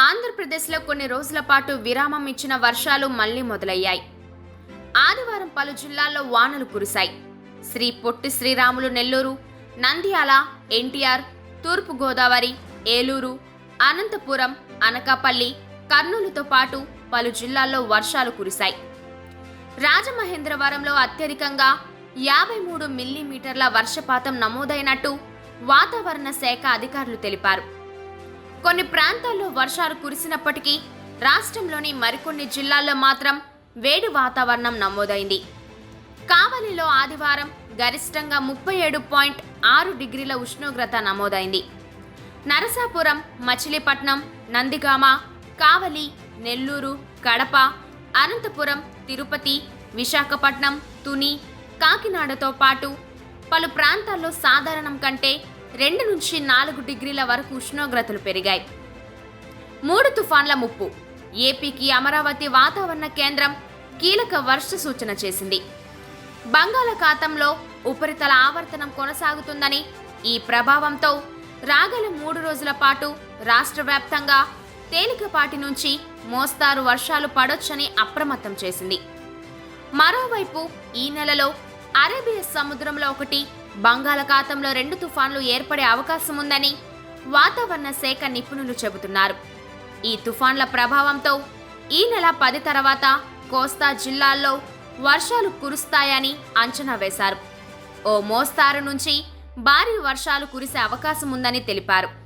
ఆంధ్రప్రదేశ్లో కొన్ని రోజుల పాటు విరామం ఇచ్చిన వర్షాలు మళ్ళీ మొదలయ్యాయి. ఆదివారం పలు జిల్లాల్లో వానలు కురిశాయి. శ్రీ పొట్టి శ్రీరాములు నెల్లూరు నంద్యాల ఎన్టీఆర్ తూర్పు గోదావరి ఏలూరు అనంతపురం అనకాపల్లి కర్నూలుతో పాటు పలు జిల్లాల్లో వర్షాలు కురిశాయి. రాజమహేంద్రవరంలో అత్యధికంగా యాభై మూడు మిల్లీమీటర్ల వర్షపాతం నమోదైనట్టు వాతావరణ శాఖ అధికారులు తెలిపారు. కొన్ని ప్రాంతాల్లో వర్షాలు కురిసినప్పటికీ రాష్ట్రంలోని మరికొన్ని జిల్లాల్లో మాత్రం వేడి వాతావరణం నమోదైంది. కావలిలో ఆదివారం గరిష్టంగా ముప్పై ఏడు పాయింట్ ఆరు డిగ్రీల ఉష్ణోగ్రత నమోదైంది. నరసాపురం మచిలీపట్నం నందిగామ కావలి నెల్లూరు కడప అనంతపురం తిరుపతి విశాఖపట్నం తుని కాకినాడతో పాటు పలు ప్రాంతాల్లో సాధారణం కంటే రెండు నుంచి నాలుగు డిగ్రీల వరకు ఉష్ణోగ్రతలు పెరిగాయి. మూడు తుఫాన్ల ముప్పు. ఏపీకి అమరావతి వాతావరణ కేంద్రం కీలక వర్ష సూచన చేసింది. బంగాళాఖాతంలో ఉపరితల ఆవర్తనం కొనసాగుతుందని ఈ ప్రభావంతో రాగల మూడు రోజుల పాటు రాష్ట్ర వ్యాప్తంగా తేలికపాటి నుంచి మోస్తారు వర్షాలు పడొచ్చని అప్రమత్తం చేసింది. మరోవైపు ఈ నెలలో అరేబియా సముద్రంలో ఒకటి బంగాళాఖాతంలో రెండు తుఫాన్లు ఏర్పడే అవకాశం ఉందని వాతావరణ శాఖ నిపుణులు చెబుతున్నారు. ఈ తుఫాన్ల ప్రభావంతో ఈ నెల పది తర్వాత కోస్తా జిల్లాల్లో వర్షాలు కురుస్తాయని అంచనా వేశారు. ఓ మోస్తారు నుంచి భారీ వర్షాలు కురిసే అవకాశం ఉందని తెలిపారు.